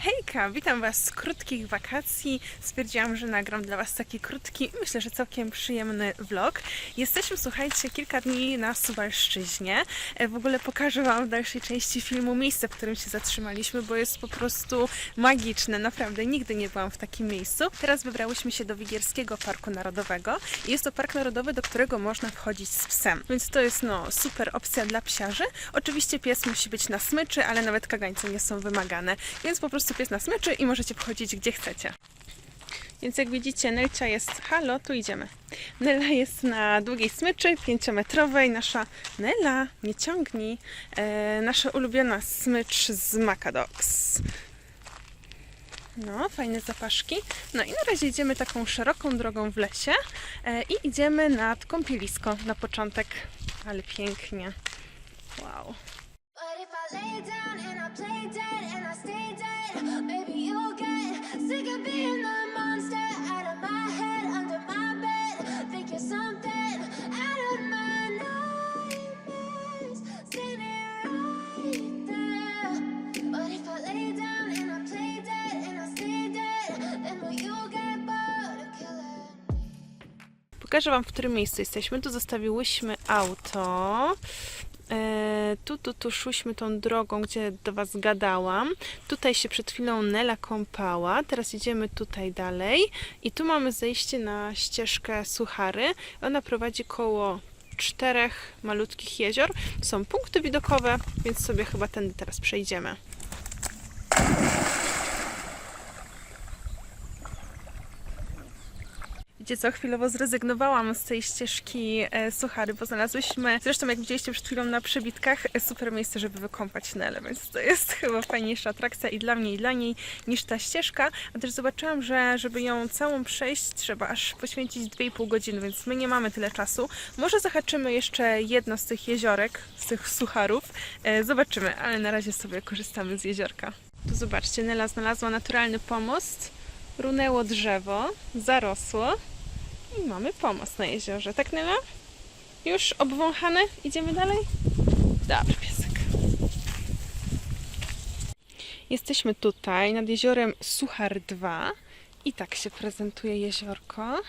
Hejka, witam Was z krótkich wakacji. Stwierdziłam, że nagram dla Was taki krótki, myślę, że całkiem przyjemny vlog. Jesteśmy, słuchajcie, kilka dni na Suwalszczyźnie. E, W ogóle pokażę Wam w dalszej części filmu miejsce, w którym się zatrzymaliśmy, bo jest po prostu magiczne. Naprawdę, nigdy nie byłam w takim miejscu. Teraz wybrałyśmy się do Wigierskiego Parku Narodowego. Jest to park narodowy, do którego można wchodzić z psem. Więc to jest no super opcja dla psiarzy. Oczywiście pies musi być na smyczy, ale nawet kagańce nie są wymagane. Więc po prostu pies na smyczy i możecie wchodzić gdzie chcecie. Więc jak widzicie, Nelcia jest. Halo, tu idziemy. Nela jest na długiej smyczy, pięciometrowej. Nasza Nela, nie ciągnij. E, nasza ulubiona smycz z Macadox. No, fajne zapaszki. No i na razie idziemy taką szeroką drogą w lesie e, i idziemy nad kąpielisko na początek. Ale pięknie. Wow. But if I lay down and I play dead and I stay dead, Pokażę Wam, w którym miejscu jesteśmy. Tu zostawiłyśmy auto. Tu, tu, tu szłyśmy tą drogą, gdzie do Was gadałam. Tutaj się przed chwilą Nela kąpała. Teraz idziemy tutaj dalej. I tu mamy zejście na ścieżkę Suchary. Ona prowadzi koło czterech malutkich jezior. Są punkty widokowe, więc sobie chyba tędy teraz przejdziemy. Co, chwilowo zrezygnowałam z tej ścieżki e, Suchary, bo znalazłyśmy, zresztą jak widzieliście przed chwilą na przybitkach, e, super miejsce, żeby wykąpać Nelę, więc to jest chyba fajniejsza atrakcja i dla mnie, i dla niej niż ta ścieżka. A też zobaczyłam, że żeby ją całą przejść, trzeba aż poświęcić 2,5 godziny, więc my nie mamy tyle czasu. Może zahaczymy jeszcze jedno z tych jeziorek, z tych Sucharów, e, zobaczymy, ale na razie sobie korzystamy z jeziorka. Tu zobaczcie, Nela znalazła naturalny pomost, runęło drzewo, zarosło. I mamy pomost na jeziorze, tak Nela? Już obwąchane? Idziemy dalej? Dobry piesek. Jesteśmy tutaj nad jeziorem Suchar 2 i tak się prezentuje jeziorko.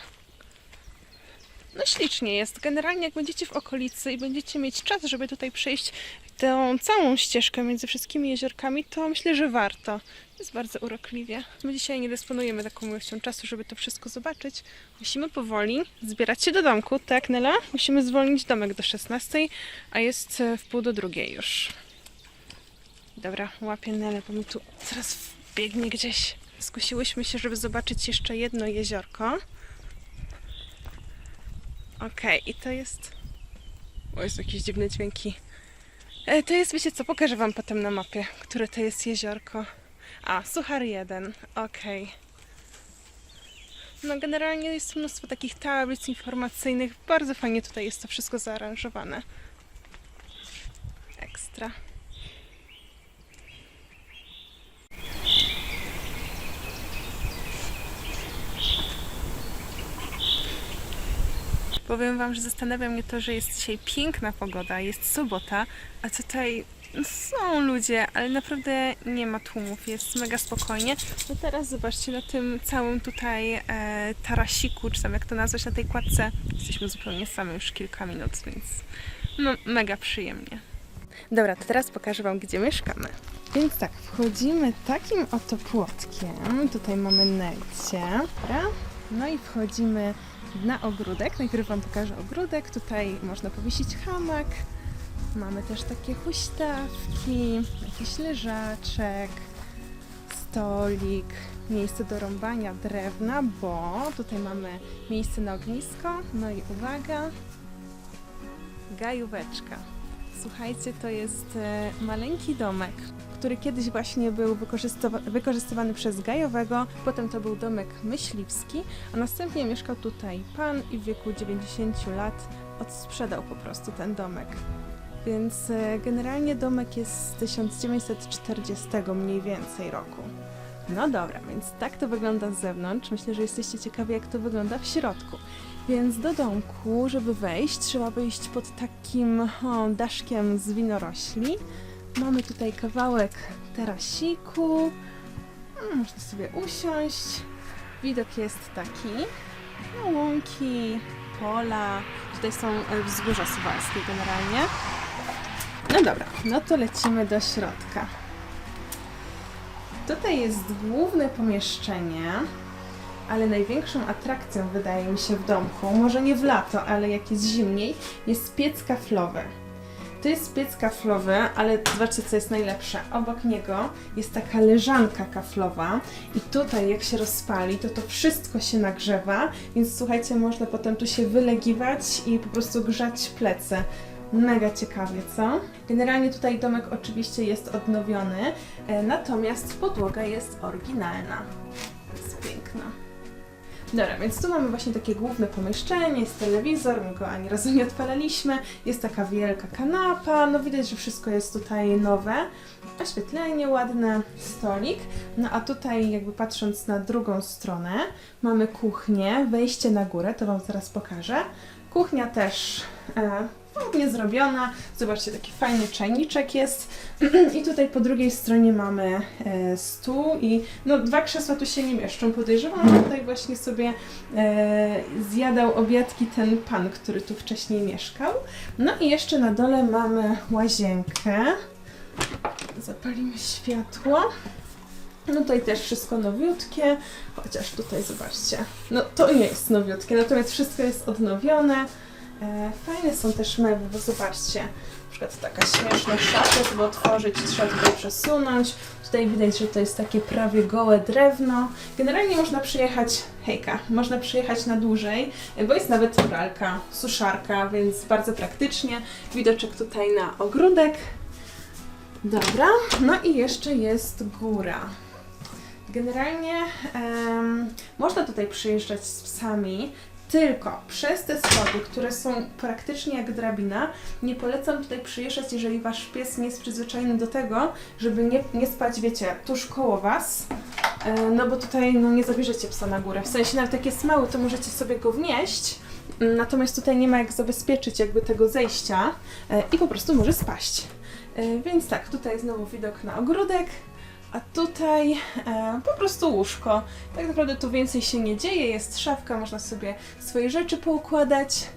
No ślicznie jest. Generalnie jak będziecie w okolicy i będziecie mieć czas, żeby tutaj przejść tę całą ścieżkę między wszystkimi jeziorkami, to myślę, że warto. Jest bardzo urokliwie. My dzisiaj nie dysponujemy taką ilością czasu, żeby to wszystko zobaczyć. Musimy powoli zbierać się do domku, tak Nela? Musimy zwolnić domek do 16, a jest e, w pół do drugiej już. Dobra, łapię Nelę, bo mi tu zaraz wbiegnie gdzieś. Skusiłyśmy się, żeby zobaczyć jeszcze jedno jeziorko. Okej, i to jest... O, jest jakieś dziwne dźwięki. E, To jest, wiecie co, pokażę Wam potem na mapie, które to jest jeziorko. A, Suchar 1, okej. No generalnie jest mnóstwo takich tablic informacyjnych. Bardzo fajnie tutaj jest to wszystko zaaranżowane. Powiem Wam, że zastanawia mnie to, że jest dzisiaj piękna pogoda, jest sobota, a tutaj są ludzie, ale naprawdę nie ma tłumów, jest mega spokojnie. No teraz zobaczcie, na tym całym tutaj e, tarasiku, czy tam jak to nazwać, na tej kładce, jesteśmy zupełnie sami już kilka minut, więc no mega przyjemnie. Dobra, to teraz pokażę Wam, gdzie mieszkamy. Więc tak, wchodzimy takim oto płotkiem. Tutaj mamy. Dobra. No i wchodzimy na ogródek. Najpierw Wam pokażę ogródek. Tutaj można powiesić hamak. Mamy też takie huśtawki, jakiś leżaczek, stolik, miejsce do rąbania drewna, bo tutaj mamy miejsce na ognisko. No i uwaga, gajóweczka. Słuchajcie, to jest e, maleńki domek, który kiedyś właśnie był wykorzystywa- wykorzystywany przez Gajowego, potem to był domek myśliwski, a następnie mieszkał tutaj pan i w wieku 90 lat odsprzedał po prostu ten domek. Więc e, generalnie domek jest z 1940 mniej więcej roku. No dobra, więc tak to wygląda z zewnątrz. Myślę, że jesteście ciekawi, jak to wygląda w środku. Więc do domku, żeby wejść, trzeba wyjść pod takim o, daszkiem z winorośli. Mamy tutaj kawałek tarasiku, No, Można sobie usiąść. Widok jest taki. No, łąki, pola. Tutaj są e, wzgórza suwalskie generalnie. No dobra, no to lecimy do środka. Tutaj jest główne pomieszczenie, ale największą atrakcją wydaje mi się w domku, może nie w lato, ale jak jest zimniej, jest piec kaflowy. To jest piec kaflowy, ale zobaczcie co jest najlepsze. Obok niego jest taka leżanka kaflowa i tutaj jak się rozpali, to to wszystko się nagrzewa, więc słuchajcie, można potem tu się wylegiwać i po prostu grzać plecy. Mega ciekawie, co? Generalnie tutaj domek oczywiście jest odnowiony, e, natomiast podłoga jest oryginalna. Jest piękna. Dobra, więc tu mamy właśnie takie główne pomieszczenie, jest telewizor, my go ani razu nie odpalaliśmy, jest taka wielka kanapa, no widać, że wszystko jest tutaj nowe, oświetlenie ładne, stolik, no a tutaj jakby patrząc na drugą stronę mamy kuchnię, wejście na górę, to Wam zaraz pokażę. Kuchnia też e, ładnie zrobiona, zobaczcie, taki fajny czajniczek jest i tutaj po drugiej stronie mamy e, stół i no dwa krzesła tu się nie mieszczą, podejrzewam, że tutaj właśnie sobie e, zjadał obiadki ten pan, który tu wcześniej mieszkał. No i jeszcze na dole mamy łazienkę. Zapalimy światło. No tutaj też wszystko nowiutkie, chociaż tutaj zobaczcie, no to nie jest nowiutkie, natomiast wszystko jest odnowione. E, fajne są też meble, bo zobaczcie, na przykład taka śmieszna szafa, żeby otworzyć, trzeba tutaj przesunąć. Tutaj widać, że to jest takie prawie gołe drewno. Generalnie można przyjechać, hejka, można przyjechać na dłużej, bo jest nawet pralka, suszarka, więc bardzo praktycznie. Widoczek tutaj na ogródek. Dobra, no i jeszcze jest góra. Generalnie em, można tutaj przyjeżdżać z psami, tylko przez te schody, które są praktycznie jak drabina, nie polecam tutaj przyjeżdżać, jeżeli wasz pies nie jest przyzwyczajony do tego, żeby nie, nie spać, wiecie, tuż koło was. E, no bo tutaj no, nie zabierzecie psa na górę. W sensie nawet jak jest mały, to możecie sobie go wnieść. mm, Natomiast tutaj nie ma jak zabezpieczyć jakby tego zejścia e, i po prostu może spaść. E, Więc tak, tutaj znowu widok na ogródek, a tutaj e, po prostu łóżko. Tak naprawdę tu więcej się nie dzieje, jest szafka, można sobie swoje rzeczy poukładać.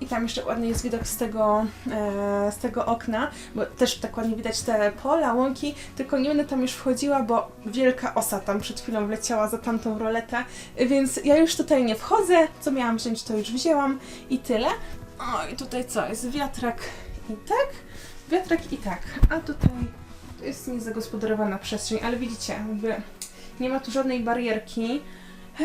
I tam jeszcze ładny jest widok z tego, e, z tego okna, bo też tak ładnie widać te pola, łąki, tylko nie będę tam już wchodziła, bo wielka osa tam przed chwilą wleciała za tamtą roletę, więc ja już tutaj nie wchodzę, co miałam wziąć to już wzięłam i tyle. O i tutaj co, jest wiatrak i tak, wiatrak i tak, a tutaj jest niezagospodarowana przestrzeń, ale widzicie, jakby nie ma tu żadnej barierki, e,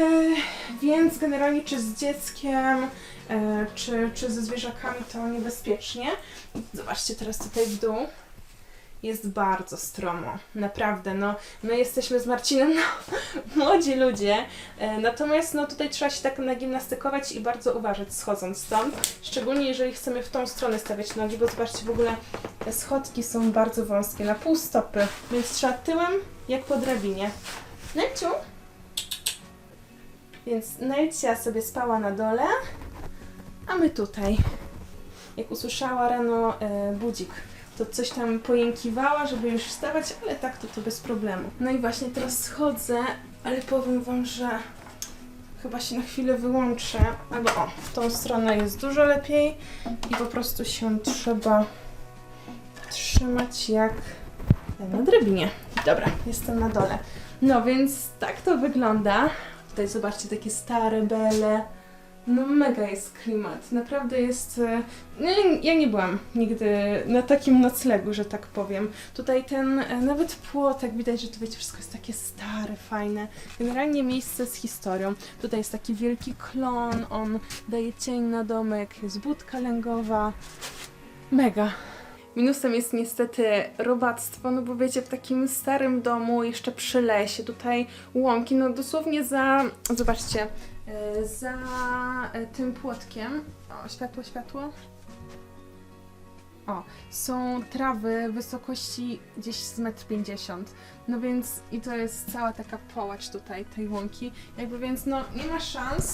więc generalnie czy z dzieckiem, e, czy, czy ze zwierzakami to niebezpiecznie. Zobaczcie teraz tutaj w dół. Jest bardzo stromo, naprawdę. No, my jesteśmy z Marcinem no, młodzi ludzie, e, natomiast no, tutaj trzeba się tak nagimnastykować i bardzo uważać schodząc stąd. Szczególnie jeżeli chcemy w tą stronę stawiać nogi, bo zobaczcie, w ogóle te schodki są bardzo wąskie, na pół stopy, więc trzeba tyłem jak po drabinie. Nelciu? Więc Nelcia sobie spała na dole, a my tutaj. Jak usłyszała rano e, budzik, to coś tam pojękiwała, żeby już wstawać, ale tak to to bez problemu. No i właśnie teraz schodzę, ale powiem Wam, że chyba się na chwilę wyłączę, albo o, w tą stronę jest dużo lepiej i po prostu się trzeba trzymać jak na drabinie. Dobra, jestem na dole. No więc tak to wygląda. Tutaj zobaczcie takie stare bele. No mega jest klimat. Naprawdę jest... e, No, ja nie byłam nigdy na takim noclegu, że tak powiem. Tutaj ten e, nawet płotek, widać, że to wiecie, wszystko jest takie stare, fajne. Generalnie miejsce z historią. Tutaj jest taki wielki klon, on daje cień na domek, jest budka lęgowa. Mega. Minusem jest niestety robactwo, no bo wiecie, w takim starym domu, jeszcze przy lesie, tutaj łąki, no dosłownie za, zobaczcie, za e, tym płotkiem, o, światło, światło, o, są trawy wysokości gdzieś z 1,50 m. No więc i to jest cała taka połacz tutaj tej łąki. Jakby więc no nie ma szans.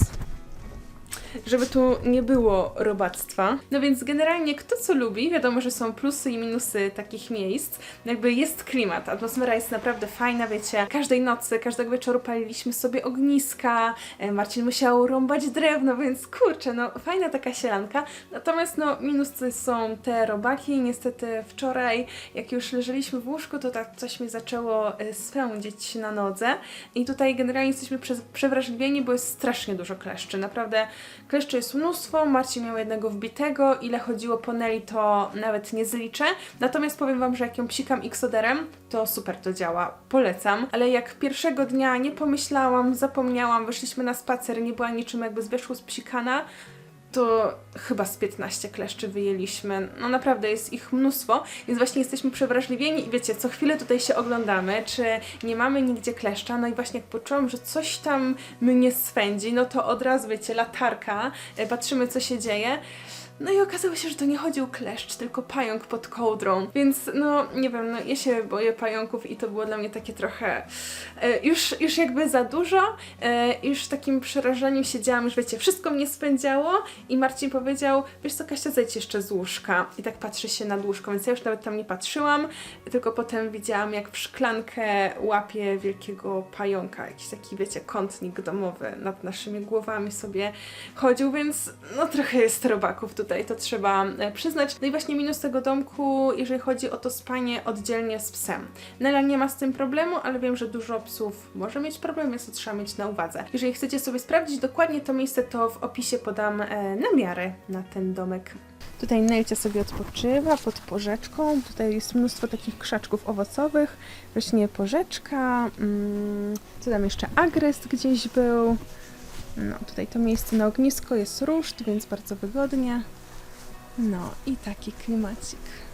Żeby tu nie było robactwa. No więc generalnie kto co lubi, wiadomo, że są plusy i minusy takich miejsc. Jakby jest klimat, atmosfera jest naprawdę fajna, wiecie. Każdej nocy, każdego wieczoru paliliśmy sobie ogniska, e, Marcin musiał rąbać drewno, więc kurczę, no fajna taka sielanka. Natomiast no minusy są te robaki. Niestety wczoraj, jak już leżeliśmy w łóżku, to tak coś mi zaczęło e, swędzić na nodze. I tutaj generalnie jesteśmy prze- przewrażliwieni, bo jest strasznie dużo kleszczy. Naprawdę kleszczy jest mnóstwo. Marcin miał jednego wbitego. Ile chodziło po Nelly, to nawet nie zliczę. Natomiast powiem Wam, że jak ją psikam Xoderem, to super to działa. Polecam. Ale jak pierwszego dnia nie pomyślałam, zapomniałam, wyszliśmy na spacer, nie była niczym jakby z wierzchu spsikana, to chyba z 15 kleszczy wyjęliśmy. No naprawdę jest ich mnóstwo, więc właśnie jesteśmy przewrażliwieni i wiecie, co chwilę tutaj się oglądamy, czy nie mamy nigdzie kleszcza, no i właśnie jak poczułam, że coś tam mnie swędzi, no to od razu, wiecie, latarka, e, patrzymy co się dzieje. No i okazało się, że to nie chodził kleszcz, tylko pająk pod kołdrą. Więc no, nie wiem, no ja się boję pająków i to było dla mnie takie trochę e, już, już jakby za dużo. E, już takim przerażeniu siedziałam, już wiecie, wszystko mnie spędziało i Marcin powiedział, wiesz co Kasia, zejdź jeszcze z łóżka. I tak patrzy się na łóżko, więc ja już nawet tam nie patrzyłam, tylko potem widziałam jak w szklankę łapie wielkiego pająka, jakiś taki, wiecie, kątnik domowy nad naszymi głowami sobie chodził, więc no trochę jest robaków tutaj, to trzeba e, przyznać. No i właśnie minus tego domku, jeżeli chodzi o to spanie oddzielnie z psem. Nela nie ma z tym problemu, ale wiem, że dużo psów może mieć problem, więc to trzeba mieć na uwadze. Jeżeli chcecie sobie sprawdzić dokładnie to miejsce, to w opisie podam e, namiary na ten domek. Tutaj Nelcia sobie odpoczywa pod porzeczką. Tutaj jest mnóstwo takich krzaczków owocowych. Właśnie porzeczka. Mm, co tam jeszcze? Agrest gdzieś był. No, tutaj to miejsce na ognisko jest ruszt, więc bardzo wygodnie. No i taki klimacik.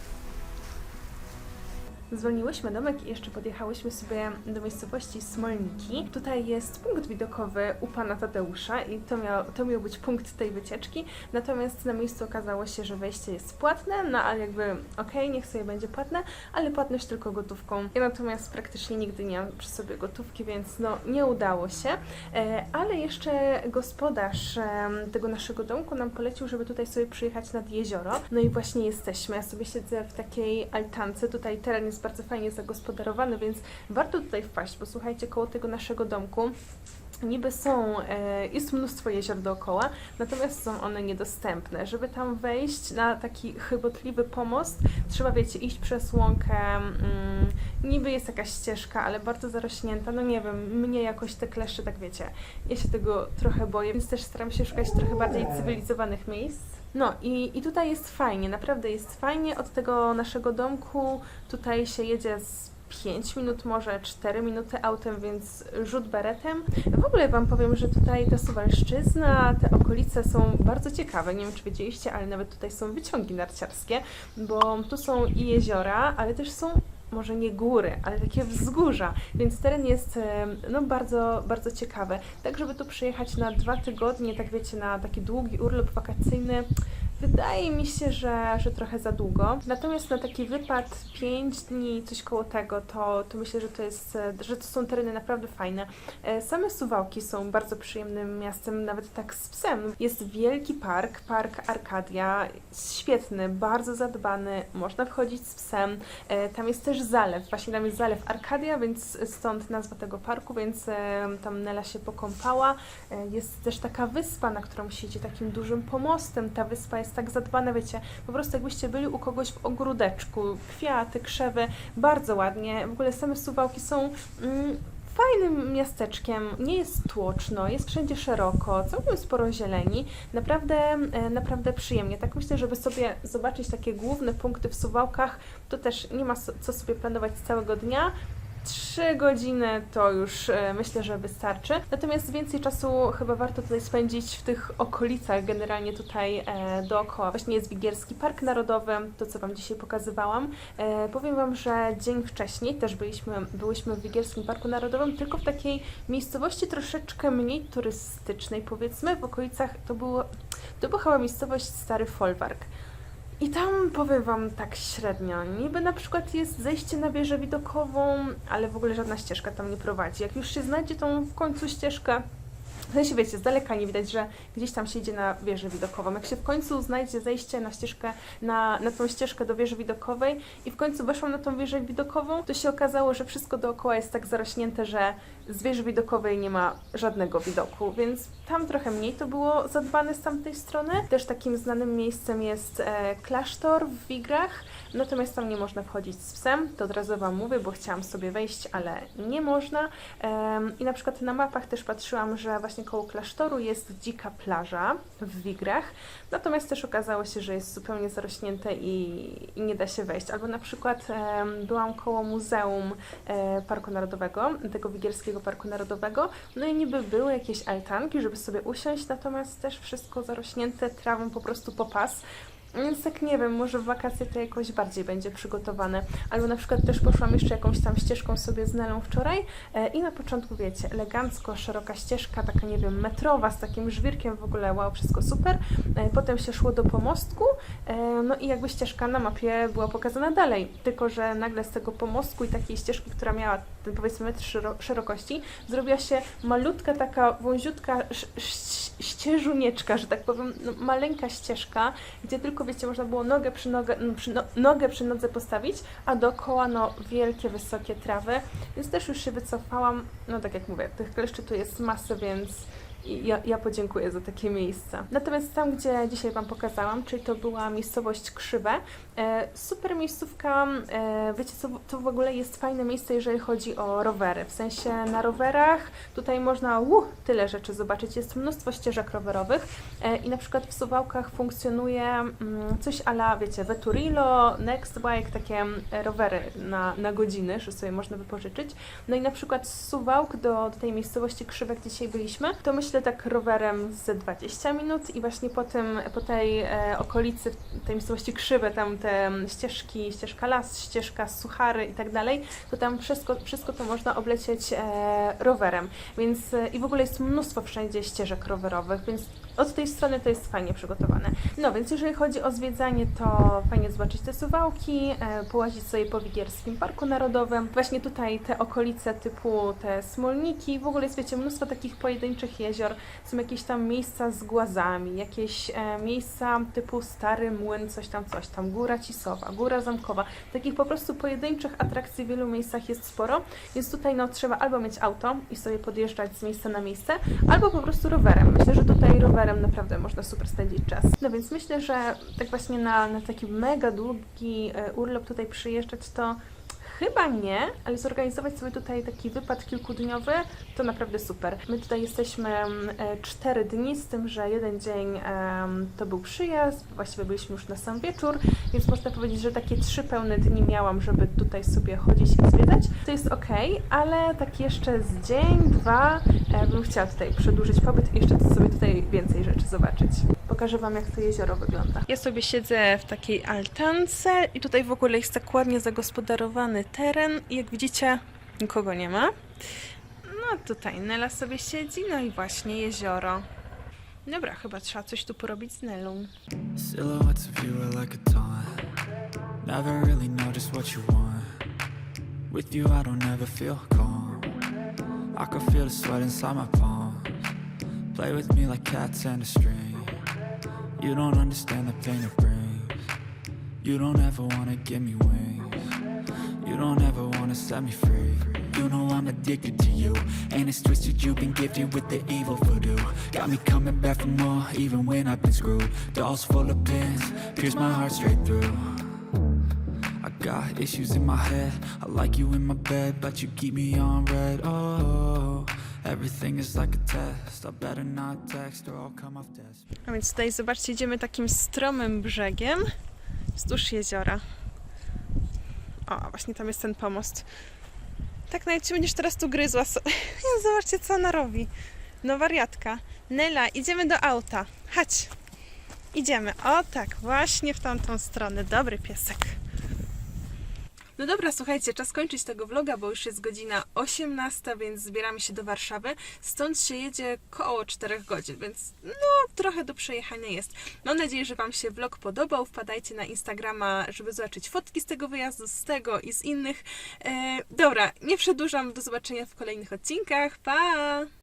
Zwolniłyśmy domek i jeszcze podjechałyśmy sobie do miejscowości Smolniki. Tutaj jest punkt widokowy u pana Tadeusza i to miał, to miał być punkt tej wycieczki. Natomiast na miejscu okazało się, że wejście jest płatne, no ale jakby okej, niech sobie będzie płatne, ale płatność tylko gotówką. Ja natomiast praktycznie nigdy nie mam przy sobie gotówki, więc no nie udało się. E, ale jeszcze gospodarz em, tego naszego domku nam polecił, żeby tutaj sobie przyjechać nad jezioro. No i właśnie jesteśmy. Ja sobie siedzę w takiej altance. Tutaj teren jest bardzo fajnie zagospodarowany, więc warto tutaj wpaść, bo słuchajcie, koło tego naszego domku niby są, e, jest mnóstwo jezior dookoła, natomiast są one niedostępne. Żeby tam wejść na taki chybotliwy pomost, trzeba, wiecie, iść przez łąkę. Mm, niby jest jakaś ścieżka, ale bardzo zarośnięta. No nie wiem, mnie jakoś te kleszcze, tak wiecie, ja się tego trochę boję, więc też staram się szukać trochę bardziej cywilizowanych miejsc. No i, i tutaj jest fajnie, naprawdę jest fajnie. Od tego naszego domku tutaj się jedzie z 5 minut, może 4 minuty autem, więc rzut beretem. W ogóle Wam powiem, że tutaj ta Suwalszczyzna, te okolice są bardzo ciekawe. Nie wiem, czy wiedzieliście, ale nawet tutaj są wyciągi narciarskie, bo tu są i jeziora, ale też są może nie góry, ale takie wzgórza, więc teren jest no, bardzo, bardzo ciekawy. Tak, żeby tu przyjechać na dwa tygodnie, tak wiecie, na taki długi urlop wakacyjny, wydaje mi się, że, że trochę za długo. Natomiast na taki wypad 5 dni, coś koło tego, to, to myślę, że to jest, że to są tereny naprawdę fajne. E, Same Suwałki są bardzo przyjemnym miastem, nawet tak z psem. Jest wielki park, park Arkadia, świetny, bardzo zadbany, można wchodzić z psem. E, Tam jest też zalew, właśnie tam jest zalew Arkadia, więc stąd nazwa tego parku, więc e, tam Nela się pokąpała. Jest też taka wyspa, na którą siedzi takim dużym pomostem. Ta wyspa jest tak zadbana, wiecie, po prostu jakbyście byli u kogoś w ogródeczku, kwiaty, krzewy, bardzo ładnie. W ogóle same Suwałki są mm, fajnym miasteczkiem, nie jest tłoczno, jest wszędzie szeroko, całkiem sporo zieleni, naprawdę, e, naprawdę przyjemnie. Tak myślę, żeby sobie zobaczyć takie główne punkty w Suwałkach, to też nie ma co sobie planować całego dnia. Trzy godziny to już e, myślę, że wystarczy. Natomiast więcej czasu chyba warto tutaj spędzić w tych okolicach, generalnie tutaj e, dookoła. Właśnie jest Wigierski Park Narodowy, to co Wam dzisiaj pokazywałam. E, powiem Wam, że dzień wcześniej też byliśmy, byłyśmy w Wigierskim Parku Narodowym, tylko w takiej miejscowości troszeczkę mniej turystycznej, powiedzmy. W okolicach to, było, to była chyba miejscowość Stary Folwark. I tam powiem Wam tak średnio. Niby na przykład jest zejście na wieżę widokową, ale w ogóle żadna ścieżka tam nie prowadzi. Jak już się znajdzie tą w końcu ścieżkę, W sensie, wiecie, z daleka nie widać, że gdzieś tam się idzie na wieżę widokową. Jak się w końcu znajdzie zejście na ścieżkę, na, na tą ścieżkę do wieży widokowej i w końcu weszłam na tą wieżę widokową, to się okazało, że wszystko dookoła jest tak zarośnięte, że z wieży widokowej nie ma żadnego widoku, więc tam trochę mniej to było zadbane z tamtej strony. Też takim znanym miejscem jest e, klasztor w Wigrach, natomiast tam nie można wchodzić z psem, to od razu Wam mówię, bo chciałam sobie wejść, ale nie można. Em, I na przykład na mapach też patrzyłam, że właśnie koło klasztoru jest dzika plaża w Wigrach, natomiast też okazało się, że jest zupełnie zarośnięte i, i nie da się wejść. Albo na przykład em, byłam koło Muzeum e, Parku Narodowego, tego Wigierskiego Parku Narodowego, no i niby były jakieś altanki, żeby sobie usiąść, natomiast też wszystko zarośnięte trawą po prostu po pas. Więc tak nie wiem, może w wakacje to jakoś bardziej będzie przygotowane. Albo na przykład też poszłam jeszcze jakąś tam ścieżką sobie z wczoraj e, i na początku wiecie, elegancko, szeroka ścieżka, taka nie wiem, metrowa, z takim żwirkiem w ogóle, wow, wszystko super. E, potem się szło do pomostku, e, no i jakby ścieżka na mapie była pokazana dalej. Tylko, że nagle z tego pomostku i takiej ścieżki, która miała powiedzmy metr szero- szerokości, zrobiła się malutka taka wąziutka ścieżunieczka, że tak powiem, no, maleńka ścieżka, gdzie tylko wiecie, można było nogę przy, nogę, no, przy, no, nogę przy nodze postawić, a dookoła no wielkie, wysokie trawy, więc też już się wycofałam, no tak jak mówię, tych kleszczy tu jest masę, więc ja, ja podziękuję za takie miejsca. Natomiast tam, gdzie dzisiaj Wam pokazałam, czyli to była miejscowość Krzywe, e, super miejscówka, e, wiecie co, to w ogóle jest fajne miejsce, jeżeli chodzi o rowery, w sensie na rowerach tutaj można uh, tyle rzeczy zobaczyć, jest mnóstwo ścieżek rowerowych e, i na przykład w Suwałkach funkcjonuje mm, coś ala, wiecie, Veturilo, Nextbike, takie mm, rowery na, na godziny, że sobie można wypożyczyć. No i na przykład z Suwałk do, do tej miejscowości Krzywe, gdzie dzisiaj byliśmy, to myślę tak rowerem ze 20 minut i właśnie po tym, po tej e, okolicy, tej miejscowości Krzywe, tam te mm, ścieżki, ścieżka las, ścieżka Suchary i tak dalej, to tam wszystko, wszystko to można oblecieć e, rowerem, więc e, i w ogóle jest mnóstwo wszędzie ścieżek rowerowych, więc od tej strony to jest fajnie przygotowane. No więc jeżeli chodzi o zwiedzanie, to fajnie zobaczyć te suwałki, e, połazić sobie po Wigierskim Parku Narodowym. Właśnie tutaj te okolice typu te Smolniki, w ogóle jest wiecie, mnóstwo takich pojedynczych jezior. Są jakieś tam miejsca z głazami, jakieś e, miejsca typu Stary Młyn, coś tam, coś tam, Góra Cisowa, Góra Zamkowa. Takich po prostu pojedynczych atrakcji w wielu miejscach jest sporo, więc tutaj no trzeba albo mieć auto i sobie podjeżdżać z miejsca na miejsce, albo po prostu rowerem. Myślę, że tutaj naprawdę można super spędzić czas. No więc myślę, że tak właśnie na, na taki mega długi e, urlop tutaj przyjeżdżać to Chyba nie, ale zorganizować sobie tutaj taki wypad kilkudniowy to naprawdę super. My tutaj jesteśmy mm, e, cztery dni, z tym, że jeden dzień to był przyjazd, właściwie byliśmy już na sam wieczór, więc można powiedzieć, że takie trzy pełne dni miałam, żeby tutaj sobie chodzić i zwiedzać. To jest ok, ale tak jeszcze z dzień, dwa e, bym chciała tutaj przedłużyć pobyt i jeszcze sobie tutaj więcej rzeczy zobaczyć. Pokażę Wam, jak to jezioro wygląda. Ja sobie siedzę w takiej altance i tutaj w ogóle jest tak ładnie zagospodarowany teren jak widzicie, nikogo nie ma. No tutaj Nela sobie siedzi, no i właśnie jezioro. Dobra, chyba trzeba coś tu porobić z Nelą. Silhouettes of you are like. Never really know just what you want. With you, I don't ever feel calm. I can feel the sweat inside my palms. Play with me like cats and a string. You don't understand the pain it brings. You don't ever wanna give me wings. You don't ever wanna set me free. You know I'm addicted to you. And it's twisted, you've been gifted with the evil voodoo. Got me coming back for more, even when I've been screwed. Dolls full of pins, pierce my heart straight through. I got issues in my head. I like you in my bed, but you keep me on red. Oh, everything is like a test. I better not text or I'll come off. A więc tutaj zobaczcie, idziemy takim stromym brzegiem wzdłuż jeziora. O, właśnie tam jest ten pomost. Tak nawet ci będziesz teraz tu gryzła. Zobaczcie, co ona robi. No wariatka. Nela, idziemy do auta. Chodź. Idziemy. O tak, właśnie w tamtą stronę. Dobry piesek. No dobra, słuchajcie, czas kończyć tego vloga, bo już jest godzina 18, więc zbieramy się do Warszawy. Stąd się jedzie koło 4 godzin, więc no trochę do przejechania jest. Mam nadzieję, że Wam się vlog podobał. Wpadajcie na Instagrama, żeby zobaczyć fotki z tego wyjazdu, z tego i z innych. E, dobra, nie przedłużam. Do zobaczenia w kolejnych odcinkach. Pa!